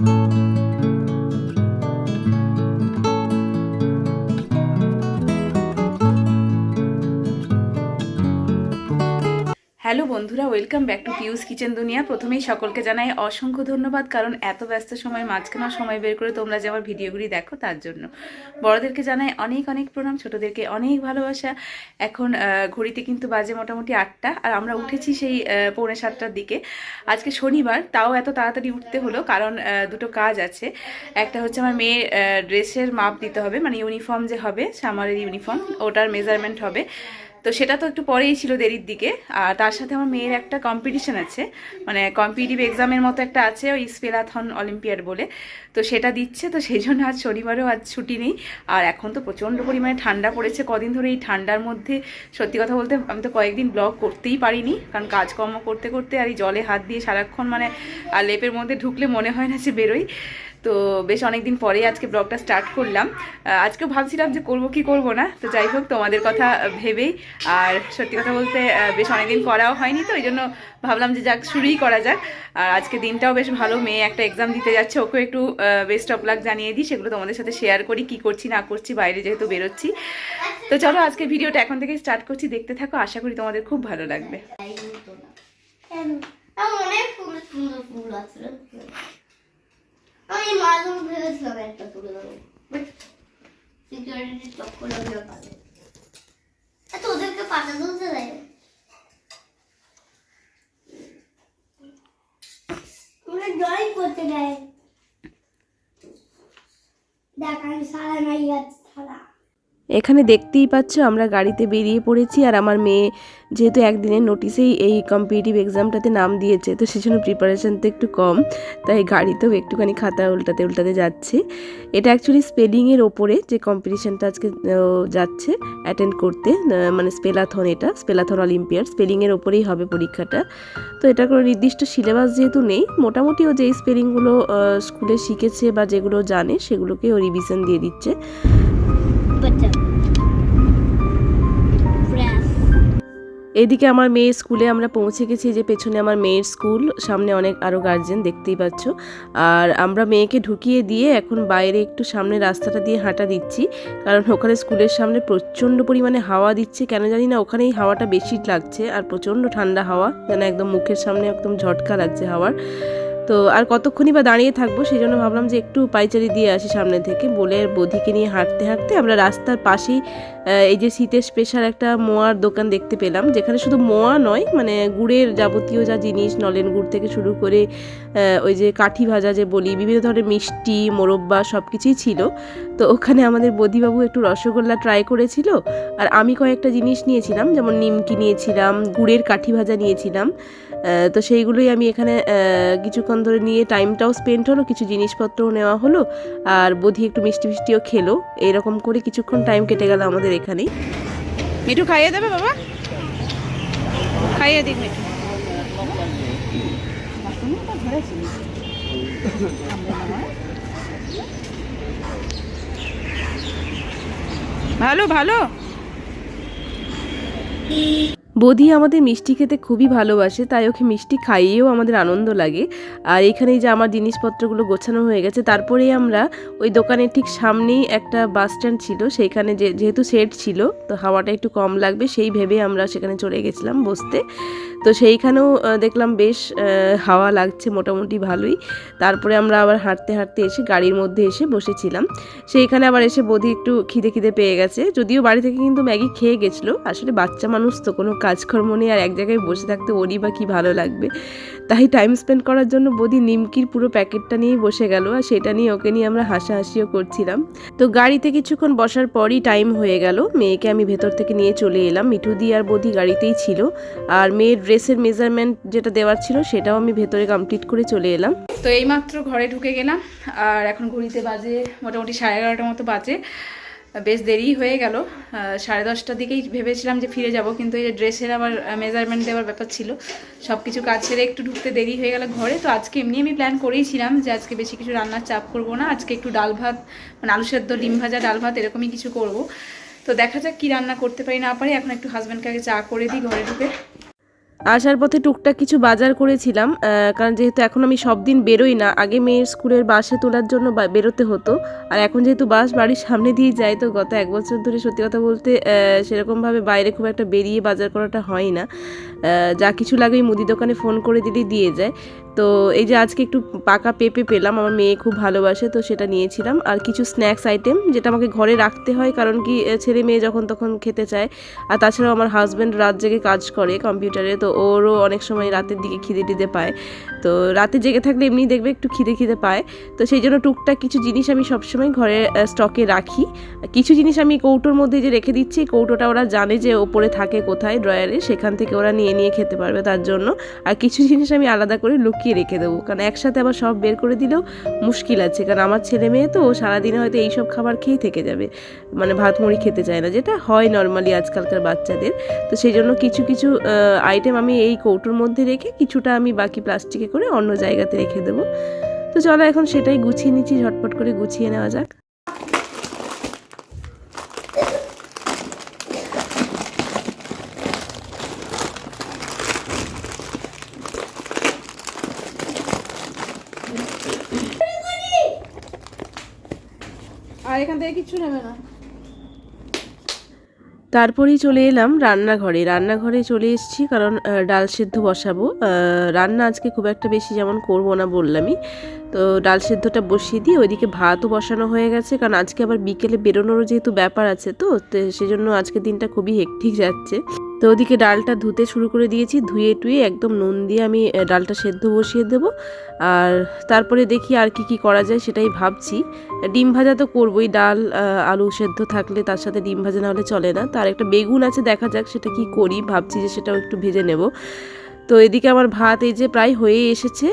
you hello বন্ধুরা, welcome back to Piu's kitchen দুনিয়া। প্রথমেই সকলকে জানাই অসংখ্য ধন্যবাদ, কারণ এত ব্যস্ত সময়, মাঝখানে সময় বের করে তোমরা যে আমার ভিডিওগুলি দেখো তার জন্য। বড়দেরকে জানাই অনেক অনেক প্রণাম, ছোটদেরকে অনেক ভালোবাসা। এখন ঘড়িতে কিন্তু বাজে মোটামুটি আটটা, আর আমরা উঠেছি সেই পৌনে সাতটার দিকে। আজকে শনিবার, তাও এত তাড়াতাড়ি উঠতে হলো, কারণ দুটো কাজ আছে। একটা হচ্ছে আমার মেয়ের ড্রেসের মাপ দিতে হবে মানে ইউনিফর্ম যে হবে, সামারের ইউনিফর্ম, ওটার মেজারমেন্ট হবে। তো সেটা তো একটু পরেই ছিল দেরির দিকে। আর তার সাথে আমার মেয়ের একটা কম্পিটিশন আছে। মানে কম্পিটিটিভ এক্সামের মতো একটা আছে, ওই স্পেলাথন অলিম্পিয়াড বলে। তো সেটা দিচ্ছে, তো সেই জন্য আজ শনিবারেও আজ ছুটি নেই। আর এখন তো প্রচণ্ড পরিমাণে ঠান্ডা পড়েছে কদিন ধরে এই ঠান্ডার মধ্যে। সত্যি কথা বলতে আমি তো কয়েকদিন ব্লগ করতেই পারিনি, কারণ কাজকর্ম করতে করতে আর এই জলে হাত দিয়ে সারাক্ষণ মানে আর লেপের মধ্যে ঢুকলে মনে হয় না যে বেরোই। তো বেশ অনেকদিন পরেই আজকে ব্লগটা স্টার্ট করলাম। আজকেও ভাবছিলাম যে করব কি করব না, তো যাই হোক তোমাদের কথা ভেবেই। আর সত্যি কথা বলতে বেশ অনেকদিন করাও হয়নি তো ওই জন্য ভাবলাম যে যাক, শুরুই করা যাক। আর আজকে দিনটাও বেশ ভালো, মেয়ে একটা এক্সাম দিতে যাচ্ছে ওকেও একটু বেস্ট অফ লাক জানিয়ে দিই, সেগুলো তোমাদের সাথে শেয়ার করি, কি করছি, না করছি, বাইরে যেহেতু বেরোচ্ছি। তো চলো আজকে ভিডিওটা এখন থেকে স্টার্ট করছি, দেখতে থাকো, আশা করি তোমাদের খুব ভালো লাগবে। অনেক ফুল আছে। আমি মাঝে ভেবেছিলাম একটা তুলে দেবো সিকিউরিটি চক্কর পাবে এত ওদেরকে পাতা তুলতে দেয়? ড্রয়িং করতে দেয়। দেখ, আমি সারা নাই আছে সারা। এখানে দেখতেই পাচ্ছ আমরা গাড়িতে বেরিয়ে পড়েছি আর আমার মেয়ে যেহেতু একদিনের নোটিসেই এই কম্পিটিটিভ এক্সামটাতে নাম দিয়েছে, তো সেজন্য প্রিপারেশন তো একটু কম, তাই গাড়িতেও একটুখানি খাতা উল্টাতে উল্টাতে যাচ্ছে। এটা অ্যাকচুয়ালি স্পেলিংয়ের ওপরে যে কম্পিটিশনটা আজকে যাচ্ছে অ্যাটেন্ড করতে মানে স্পেলাথন এটা স্পেলাথন অলিম্পিয়াড স্পেলিংয়ের ওপরেই হবে পরীক্ষাটা। তো এটা কোনো নির্দিষ্ট সিলেবাস যেহেতু নেই, মোটামুটি ও যেই স্পেলিংগুলো স্কুলে শিখেছে বা যেগুলো জানে সেগুলোকে ও রিভিশন দিয়ে দিচ্ছে। এদিকে আমার মেয়ের স্কুলে আমরা পৌঁছে গেছি যে পেছনে আমার মেয়ের স্কুল, সামনে অনেক আরও গার্জেন দেখতেই পাচ্ছ। আর আমরা মেয়েকে ঢুকিয়ে দিয়ে এখন বাইরে একটু সামনে রাস্তাটা দিয়ে হাঁটা দিচ্ছি, কারণ ওখানে স্কুলের সামনে প্রচণ্ড পরিমাণে হাওয়া দিচ্ছে, কেন জানি না, ওখানেই হাওয়াটা বেশি লাগছে, আর প্রচণ্ড ঠান্ডা হাওয়া, যেন একদম মুখের সামনে একদম ঝটকা লাগছে হাওয়ার। তো আর কতক্ষণই বা দাঁড়িয়ে থাকব সেই জন্য ভাবলাম যে একটু পাইচারি দিয়ে আসি সামনে থেকে। বলে বধিকে নিয়ে হাঁটতে হাঁটতে আমরা রাস্তার পাশেই এই যে শীতের স্পেশাল একটা মোয়ার দোকান দেখতে পেলাম, যেখানে শুধু মোয়া নয় মানে গুড়ের যাবতীয় যা জিনিস, নলেন গুড় থেকে শুরু করে ওই যে কাঠি ভাজা যে বলি, বিভিন্ন ধরনের মিষ্টি, মোরব্বা সব কিছুই ছিল। তো ওখানে আমাদের বধিবাবু একটু রসগোল্লা ট্রাই করেছিল, আর আমি কয়েকটা জিনিস নিয়েছিলাম, যেমন নিমকি নিয়েছিলাম, গুড়ের কাঠি ভাজা নিয়েছিলাম। তো সেইগুলোই আমি এখানে কিছুক্ষণ ধরে নিয়ে টাইমটাও স্পেন্ড হলো, কিছু জিনিসপত্রও নেওয়া হলো, আর বোধি একটু মিষ্টি মিষ্টিও খেলো। এরকম করে কিছুক্ষণ টাইম কেটে গেল আমাদের এখানেই মিঠু খাইয়ে দেবে বাবা? খাইয়ে দিক ভালো ভালো। বৌদি আমাদের মিষ্টি খেতে খুবই ভালোবাসে, তাই ওকে মিষ্টি খাইয়েও আমাদের আনন্দ লাগে। আর এখানে যে আমার জিনিসপত্রগুলো গোছানো হয়ে গেছে তারপরেই আমরা ওই দোকানের ঠিক সামনেই একটা বাস স্ট্যান্ড ছিল সেইখানে যেহেতু সেট ছিল, তো হাওয়াটা একটু কম লাগবে, সেই ভেবে আমরা সেখানে চলে গেছিলাম বসতে। তো সেইখানেও দেখলাম বেশ হাওয়া লাগছে মোটামুটি ভালোই। তারপরে আমরা আবার হাঁটতে হাঁটতে এসে গাড়ির মধ্যে এসে বসেছিলাম। সেইখানে আবার এসে বোধি একটু খিদে খিদে পেয়ে গেছে। যদিও বাড়ি থেকে কিন্তু ম্যাগি খেয়ে গেছিল। আসলে বাচ্চা মানুষ তো, কোনো কাজকর্ম নেই আর এক জায়গায় বসে থাকতে ওরই বা কী ভালো লাগবে। তাই টাইম স্পেন্ড করার জন্য বৌদি নিমকির পুরো প্যাকেটটা নিয়েই বসে গেল আর সেটা নিয়ে ওকে নিয়ে আমরা হাসাহাসিও করছিলাম। তো গাড়িতে কিছুক্ষণ বসার পরই টাইম হয়ে গেল। মেয়েকে আমি ভেতর থেকে নিয়ে চলে এলাম। মিঠু দি আর বৌদি গাড়িতেই ছিল। আর মেয়ের ড্রেসের মেজারমেন্ট যেটা দেওয়ার ছিল, সেটাও আমি ভেতরে কমপ্লিট করে চলে এলাম। তো এইমাত্র ঘরে ঢুকে গেলাম, আর এখন ঘড়িতে বাজে মোটামুটি সাড়ে এগারোটার মতো বাজে। বেশ দেরি হয়ে গেল। সাড়ে দশটার দিকেই ভেবেছিলাম যে ফিরে যাব, কিন্তু এই যে ড্রেসের আবার মেজারমেন্ট দেওয়ার ব্যাপার ছিল সব কিছু কাজ সেরে একটু ঢুকতে দেরি হয়ে গেল ঘরে। তো আজকে এমনি আমি প্ল্যান করেইছিলাম যে আজকে বেশি কিছু রান্নার চাপ করব না, আজকে একটু ডাল ভাত মানে আলু সেদ্ধ, ডিম ভাজা, ডাল ভাত, এরকমই কিছু করব। তো দেখা যাক কী রান্না করতে পারি না পারি, এখন একটু হাজব্যান্ডকে আগে চা করে দিই ঘরে ঢুকে। আসার পথে টুকটাক কিছু বাজার করেছিলাম কারণ যেহেতু এখন আমি সব দিন বেরোই না, আগে মেয়ের স্কুলের বাসে তোলার জন্য বেরোতে হতো, আর এখন যেহেতু বাস বাড়ির সামনে দিয়ে যায়, তো গত এক বছর ধরে সত্যি কথা বলতে সেরকমভাবে বাইরে খুব একটা বেরিয়ে বাজার করাটা হয় না। যা কিছু লাগে ওই মুদি দোকানে ফোন করে দিলেই দিয়ে যায়। তো এই যে আজকে একটু পাকা পেঁপে পেলাম, আমার মেয়ে খুব ভালোবাসে, তো সেটা নিয়েছিলাম। আর কিছু স্ন্যাক্স আইটেম যেটা আমাকে ঘরে রাখতে হয়, কারণ কি ছেলে মেয়ে যখন তখন খেতে চায়। আর তাছাড়াও আমার হাজব্যান্ড রাত জেগে কাজ করে কম্পিউটারে, তো ওরও অনেক সময় রাতের দিকে খিদে টিদে পায়। তো রাতে জেগে থাকলে এমনি দেখবে একটু খিদে খিদে পায়। তো সেই জন্য টুকটাক কিছু জিনিস আমি সবসময় ঘরে স্টকে রাখি। কিছু জিনিস আমি কৌটোর মধ্যে যে রেখে দিচ্ছি, কৌটোটা ওরা জানে যে ওপরে থাকে কোথায় ড্রয়ারে সেখান থেকে ওরা নিয়ে নিয়ে নিয়ে খেতে পারবে তার জন্য। আর কিছু জিনিস আমি আলাদা করে লুকিয়ে রেখে দেবো। কারণ একসাথে আবার সব বের করে দিলেও মুশকিল আছে। কারণ আমার ছেলে মেয়ে তো সারাদিনে হয়তো এইসব খাবার খেয়েই থেকে যাবে। মানে ভাত, মুড়ি খেতে চায় না, যেটা হয় নর্মালি আজকালকার বাচ্চাদের। তো সেই জন্য কিছু কিছু আইটেম আমি এই কৌটোর মধ্যে রেখে কিছুটা আমি বাকি প্লাস্টিকে করে অন্য জায়গাতে রেখে দেবো। তো চলো এখন সেটাই গুছিয়ে নিচ্ছি, ঝটপট করে গুছিয়ে নেওয়া যাক আর এখান থেকে নেবে না। তারপরেই চলে এলাম রান্নাঘরে। রান্নাঘরে চলে এসেছি কারণ ডাল সেদ্ধ বসাবো। রান্না আজকে খুব একটা বেশি যেমন করব না বললামই। তো ডাল সেদ্ধটা বসিয়ে দিয়ে ওইদিকে ভাতও বসানো হয়ে গেছে। কারণ আজকে আবার বিকেলে বেরোনোরও যেহেতু ব্যাপার আছে তো তো সেজন্য আজকে দিনটা খুবই হেকটিক যাচ্ছে। তো ওদিকে ডালটা ধুতে শুরু করে দিয়েছি, ধুয়ে টুয়ে একদম নুন দিয়ে আমি ডালটা সেদ্ধ বসিয়ে দেব। আর তারপরে দেখি আর কি কি করা যায় সেটাই ভাবছি। ডিম ভাজা তো করবোই, ডাল আলু সেদ্ধ থাকলে তার সাথে ডিম ভাজা না হলে চলে না। তার একটা বেগুন আছে, দেখা যাক সেটা কি করি, ভাবছি যে সেটাও একটু ভেজে নেব। তো এদিকে আমার ভাত এই যে প্রায় হয়ে এসেছে।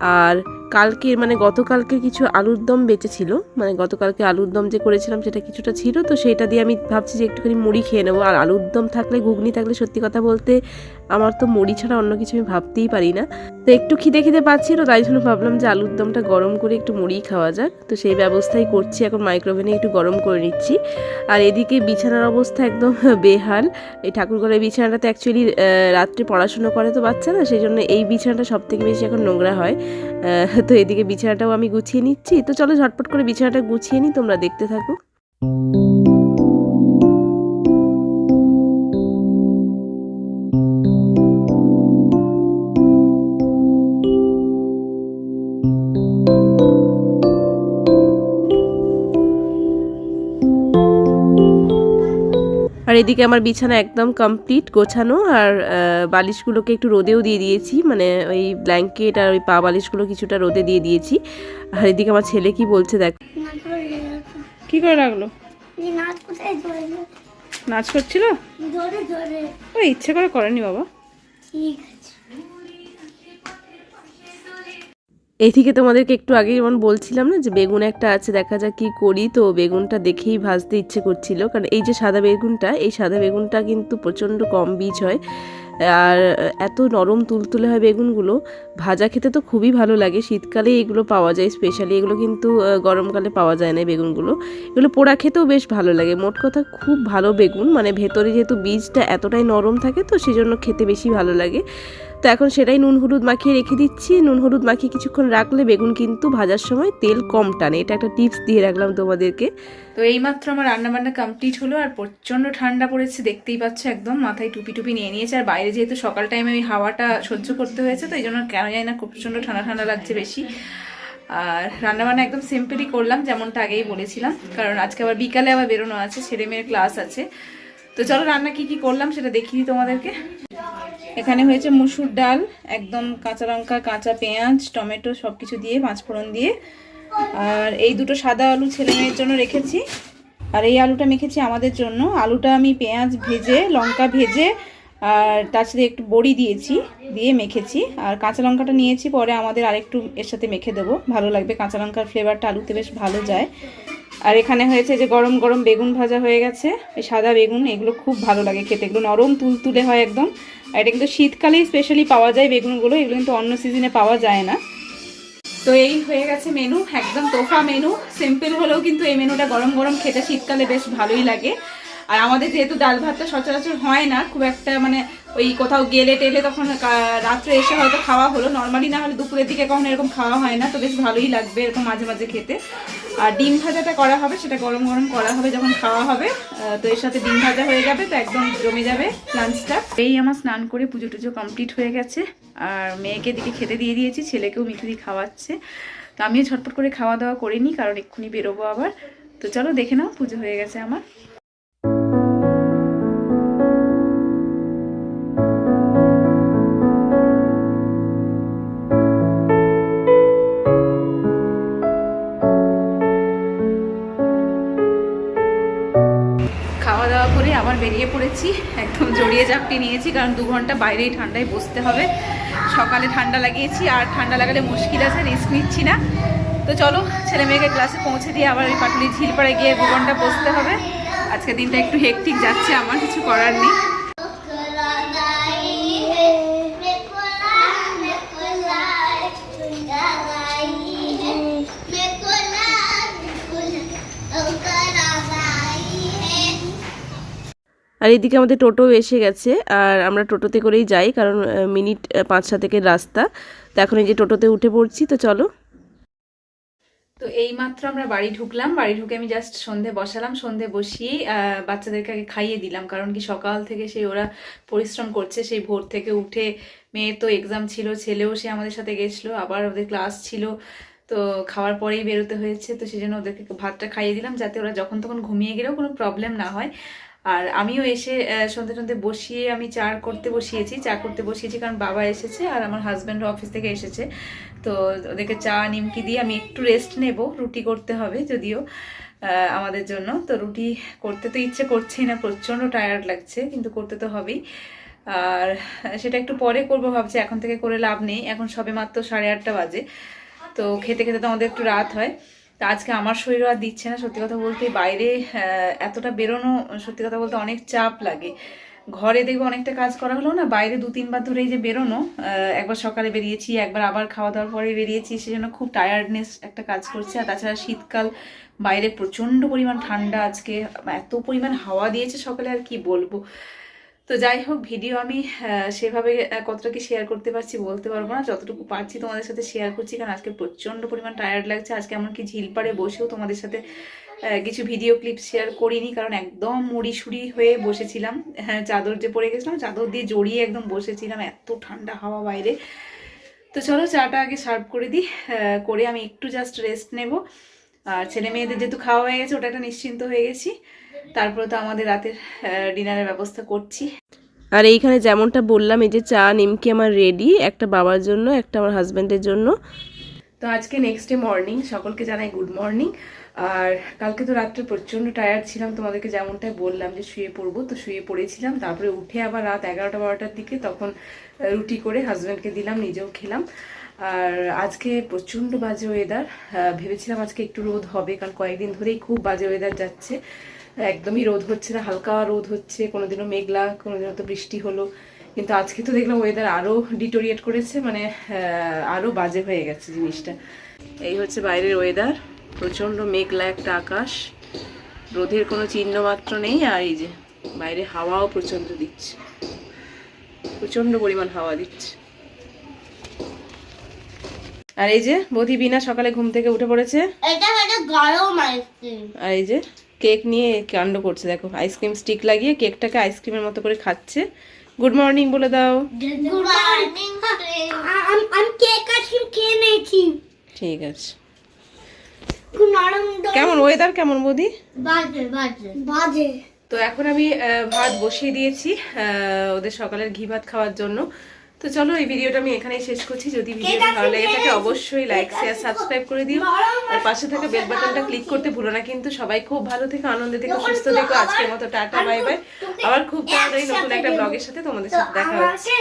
আর কালকে মানে গতকালকে কিছু আলুর দম বেঁচেছিল মানে গতকালকে আলুর দম যে করেছিলাম সেটা কিছুটা ছিল, তো সেটা দিয়ে আমি ভাবছি যে একটুখানি মুড়ি খেয়ে নেব। আর আলুর দম থাকলে, ঘুগনি থাকলে সত্যি কথা বলতে আমার তো মুড়ি ছাড়া অন্য কিছু আমি ভাবতেই পারি না। তো একটু খিদে খিদে পাচ্ছি পাচ্ছিল, তাই জন্য ভাবলাম যে আলুর দমটা গরম করে একটু মুড়ি খাওয়া যাক। তো সেই ব্যবস্থাই করছি, এখন মাইক্রোওভেনে একটু গরম করে নিচ্ছি। আর এদিকে বিছানার অবস্থা একদম বেহাল। এই ঠাকুরঘরের বিছানাটাতে অ্যাকচুয়ালি রাত্রে পড়াশুনো করে তো বাচ্চারা সেই জন্য এই বিছানাটা সব থেকে বেশি এখন নোংরা হয়। তো এদিকে বিছানাটাও আমি গুছিয়ে নিচ্ছি। তো চলো ঝটপট করে বিছানাটা গুছিয়ে নিই, তোমরা দেখতে থাকো। আর এদিকে আমার বিছানা একদম কমপ্লিট গোছানো আর বালিশগুলোকে একটু রোদেও দিয়ে দিয়েছি মানে ওই ব্ল্যাঙ্কেট আর ওই পা বালিশগুলো কিছুটা রোদে দিয়ে দিয়েছি। আর এদিকে আমার ছেলে কি বলছে দেখ। কি করে রাখল? নাচ নাচ করছিল? জোরে জোরে। ইচ্ছে করে করেনি বাবা। ঠিক আছে এইদিকে তোমাদেরকে একটু আগে যেমন বলছিলাম না যে বেগুন একটা আছে, দেখা যাক কি করি। তো বেগুনটা দেখেই ভাজতে ইচ্ছে করছিল। কারণ এই যে সাদা বেগুনটা, এই সাদা বেগুনটা কিন্তু প্রচণ্ড কম বীজ হয়। আর এত নরম তুলতুলে হয় বেগুনগুলো, ভাজা খেতে তো খুবই ভালো লাগে। শীতকালে এগুলো পাওয়া যায় স্পেশালি এগুলো কিন্তু গরমকালে পাওয়া যায় না বেগুনগুলো। এগুলো পোড়া খেতেও বেশ ভালো লাগে। মোট কথা খুব ভালো বেগুন। মানে ভেতরে যেহেতু বীজটা এতটাই নরম থাকে তো সেজন্য খেতে বেশি ভালো লাগে। তো এখন সেটাই নুন হলুদ মাখিয়ে রেখে দিচ্ছি। নুন হলুদ মাখিয়ে কিছুক্ষণ রাখলে বেগুন কিন্তু ভাজার সময় তেল কম টানে। এটা একটা টিপস দিয়ে রাখলাম তোমাদেরকে। তো এইমাত্র আমার রান্নাবান্না কমপ্লিট হলো আর প্রচণ্ড ঠান্ডা পড়েছে, দেখতেই পাচ্ছ একদম। মাথায় টুপি টুপি নিয়ে নিয়েছে। আর বাইরে যেহেতু সকাল টাইমে ওই হাওয়াটা সহ্য করতে হয়েছে, তো এই জন্য কেন জানি না খুব প্রচণ্ড ঠান্ডা ঠান্ডা লাগছে বেশি। আর রান্নাবান্না একদম সিম্পলই করলাম, যেমনটা আগেই বলেছিলাম। কারণ আজকে আবার বিকালে আবার বেরোনো আছে ছেলে মেয়ের ক্লাস আছে। তো চলো রান্না কি কি করলাম সেটা দিই তোমাদেরকে। এখানে হয়েছে মুসুর ডাল, একদম কাঁচা লঙ্কা, কাঁচা পেঁয়াজ, টমেটো সব কিছু দিয়ে পাঁচফোড়ন দিয়ে। আর এই দুটো সাদা আলু ছেলে মেয়ের জন্য রেখেছি। আর এই আলুটা মেখেছি আমাদের জন্য। আলুটা আমি পেঁয়াজ ভেজে, লঙ্কা ভেজে আর তার সাথে একটু বড়ি দিয়েছি, দিয়ে মেখেছি। আর কাঁচা লঙ্কাটা নিয়েছি, পরে আমাদের আরেকটু এর সাথে মেখে দেবো। ভালো লাগবে, কাঁচা লঙ্কার ফ্লেভারটা আলুতে বেশ ভালো যায়। আর এখানে হয়েছে যে গরম গরম বেগুন ভাজা হয়ে গেছে। সাদা বেগুন, এগুলো খুব ভালো লাগে খেতে। এগুলো নরম তুলতুলে হয় একদম। আর এটা কিন্তু শীতকালেই স্পেশালি পাওয়া যায় বেগুনগুলো, এগুলো কিন্তু অন্য সিজনে পাওয়া যায় না। তো এই হয়ে গেছে মেনু একদম তোফা মেনু সিম্পল হলেও কিন্তু এই মেনুটা গরম গরম খেতে শীতকালে বেশ ভালোই লাগে। আর আমাদের যেহেতু ডাল ভাতটা সচরাচর হয় না, খুব একটা মানে ওই কোথাও গেলে টেলে তখন রাত্রে এসে হয়তো খাওয়া হলো। নর্মালি না হলে দুপুরের দিকে কখনো এরকম খাওয়া হয় না, তো বেশ ভালোই লাগবে এরকম মাঝে মাঝে খেতে। আর ডিম ভাজাটা করা হবে, সেটা গরম গরম করা হবে যখন খাওয়া হবে। তো এর সাথে ডিম ভাজা হয়ে যাবে, তো একদম জমে যাবে লাঞ্চটা এই আমার স্নান করে পুজো টুজো কমপ্লিট হয়ে গেছে। আর মেয়েকে দিকে খেতে দিয়ে দিয়েছি, ছেলেকেও মিঠুরি খাওয়াচ্ছে। তো আমিও ঝটপট করে খাওয়া দাওয়া করিনি কারণ এক্ষুনি বেরোবো আবার। তো চলো দেখে নাও, পুজো হয়ে গেছে আমার। বেরিয়ে পড়েছি। একদম জড়িয়ে জাপটি নিয়েছি, কারণ দু ঘণ্টা বাইরেই ঠান্ডায় বসতে হবে। সকালে ঠান্ডা লাগিয়েছি, আর ঠান্ডা লাগালে মুশকিল আছে, রিস্ক নিচ্ছি না। তো চলো, ছেলে মেয়েকে ক্লাসে পৌঁছে দিয়ে আবার ওই ঝিল ঝিলপাড়ে গিয়ে দু ঘণ্টা বসতে হবে। আজকে দিনটা একটু হেকটিক যাচ্ছে, আমার কিছু করার নেই। আর এদিকে আমাদের টোটো এসে গেছে, আর আমরা টোটোতে করেই যাই, কারণ মিনিট পাঁচ সাতেকের রাস্তা। তো এখন এই যে টোটোতে উঠে পড়ছি, তো চলো। তো এই মাত্র আমরা বাড়ি ঢুকলাম, বাড়ি ঢুকে আমি জাস্ট সন্ধে বসালাম, সন্ধে বসিয়ে বাচ্চাদেরকে আগে খাইয়ে দিলাম, কারণ কি সকাল থেকে সেই ওরা পরিশ্রম করছে, সেই ভোর থেকে উঠে মেয়ে তো এক্সাম ছিল, ছেলেও সে আমাদের সাথে গেছিল, আবার ওদের ক্লাস ছিল, তো খাওয়ার পরেই বেরোতে হয়েছে, তো সেই জন্য ওদেরকে ভাতটা খাইয়ে দিলাম, যাতে ওরা যখন তখন ঘুমিয়ে গেলেও কোনো প্রবলেম না হয়। আর আমিও এসে আহ, সন্ধে সন্ধে বসিয়ে আমি চা করতে বসিয়েছি চা করতে বসিয়েছি কারণ বাবা এসেছে আর আমার হাজব্যান্ডও অফিস থেকে এসেছে। তো ওদেরকে চা নিমকি দিয়ে আমি একটু রেস্ট নেব রুটি করতে হবে যদিও আমাদের জন্য। তো রুটি করতে তো ইচ্ছে করছেই না প্রচণ্ড টায়ার্ড লাগছে কিন্তু করতে তো হবেই। আর সেটা একটু পরে করব ভাবছি এখন থেকে করে লাভ নেই। এখন সবে মাত্র সাড়ে আটটা বাজে তো খেতে খেতে তো আমাদের একটু রাত হয়। তা আজকে আমার শরীর আর দিচ্ছে না, সত্যি কথা বলতে বাইরে এতটা বেরোনো, সত্যি কথা বলতে অনেক চাপ লাগে। ঘরে দেখব অনেকটা কাজ করা হলো না, বাইরে দু তিনবার ধরে এই যে বেরোনো একবার সকালে বেরিয়েছি, একবার আবার খাওয়া দাওয়ার পরে বেরিয়েছি, সেজন্য খুব টায়ার্ডনেস একটা কাজ করছে। আর তাছাড়া শীতকাল, বাইরে প্রচণ্ড পরিমাণ ঠান্ডা আজকে, এত পরিমাণ হাওয়া দিয়েছে সকালে আর কি বলব। তো যাই হোক ভিডিও আমি সেভাবে কতটা কি শেয়ার করতে পারছি বলতে পারব না। যতটুকু পারছি তোমাদের সাথে শেয়ার করছি, কারণ আজকে প্রচণ্ড পরিমাণ টায়ার্ড লাগছে। আজকে এমনকি ঝিলপাড়ে বসেও তোমাদের সাথে কিছু ভিডিও ক্লিপ শেয়ার করিনি, কারণ একদম মুড়ি সুড়ি হয়ে বসেছিলাম। হ্যাঁ চাদর যে পরে গেছিলাম, চাদর দিয়ে জড়িয়ে একদম বসেছিলাম। এত ঠান্ডা হাওয়া বাইরে। তো চলো, চাটা আগে সার্ভ করে দিই। করে আমি একটু জাস্ট রেস্ট নেব। আর ছেলে মেয়েদের যেহেতু খাওয়া হয়ে গেছে, ওটা একটা নিশ্চিন্ত হয়ে গেছি। তারপরে তো আমাদের রাতের ডিনারের ব্যবস্থা করছি। আর এইখানে যেমনটা বললাম এই যে চা নিমকি আমার রেডি একটা বাবার জন্য একটা আমার হাজব্যান্ডের জন্য। তো আজকে নেক্সট ডে মর্নিং সকলকে জানাই গুড মর্নিং আর কালকে তো রাত্রে প্রচণ্ড টায়ার্ড ছিলাম তোমাদেরকে যেমনটাই বললাম যে শুয়ে পড়ব তো শুয়ে পড়েছিলাম। তারপরে উঠে আবার রাত এগারোটা বারোটার দিকে তখন রুটি করে হাজব্যান্ডকে দিলাম নিজেও খেলাম। আর আজকে প্রচণ্ড বাজে ওয়েদার ভেবেছিলাম আজকে একটু রোদ হবে কারণ কয়েকদিন ধরেই খুব বাজে ওয়েদার যাচ্ছে। একদমই রোদ হচ্ছে না হালকা রোদ হচ্ছে কোনোদিনও মেঘলা কোনোদিনও তো বৃষ্টি হলো। কিন্তু আজকে তো দেখলাম ওয়েদার আরও ডিটোরিয়েট করেছে মানে আরও বাজে হয়ে গেছে জিনিসটা। এই হচ্ছে বাইরের ওয়েদার প্রচণ্ড মেঘলা একটা আকাশ। রোদের কোনো চিহ্ন মাত্র নেই আর এই যে বাইরে হাওয়াও প্রচণ্ড দিচ্ছে। প্রচণ্ড পরিমাণ হাওয়া দিচ্ছে। আর এই যে বধি বিনা সকালে ঘুম থেকে উঠে পড়েছে? এটা গরম আইসক্রিম আর এই যে কেক নিয়ে কাণ্ড করছে। দেখো আইসক্রিম স্টিক লাগিয়ে কেকটাকে আইসক্রিমের মতো করে খাচ্ছে। গুড মর্নিং বলে দাও। গুড মর্নিং আমি কেক আইসক্রিম খেয়ে নিয়েছি। ঠিক আছে। খুব নরম কেমন? ওয়েদার কেমন বৌদি? বাজে বাজে। বাজে। তো এখন আমি ভাত বসিয়ে দিয়েছি ওদের সকালের ঘি ভাত খাওয়ার জন্য। তো চলো এই ভিডিওটা আমি এখানেই শেষ করছি। যদি ভিডিওটা ভালো লাগে থাকে অবশ্যই লাইক শেয়ার সাবস্ক্রাইব করে দিও। আর পাশে থাকা বেল বাটনটা ক্লিক করতে ভুলো না কিন্তু সবাই খুব ভালো থেকো আনন্দে থেকে সুস্থ থেকো। আজকের মতো টাটা বাই বাই আবার খুব তাড়াতাড়ি নতুন একটা ব্লগের সাথে তোমাদের সাথে দেখা হচ্ছে।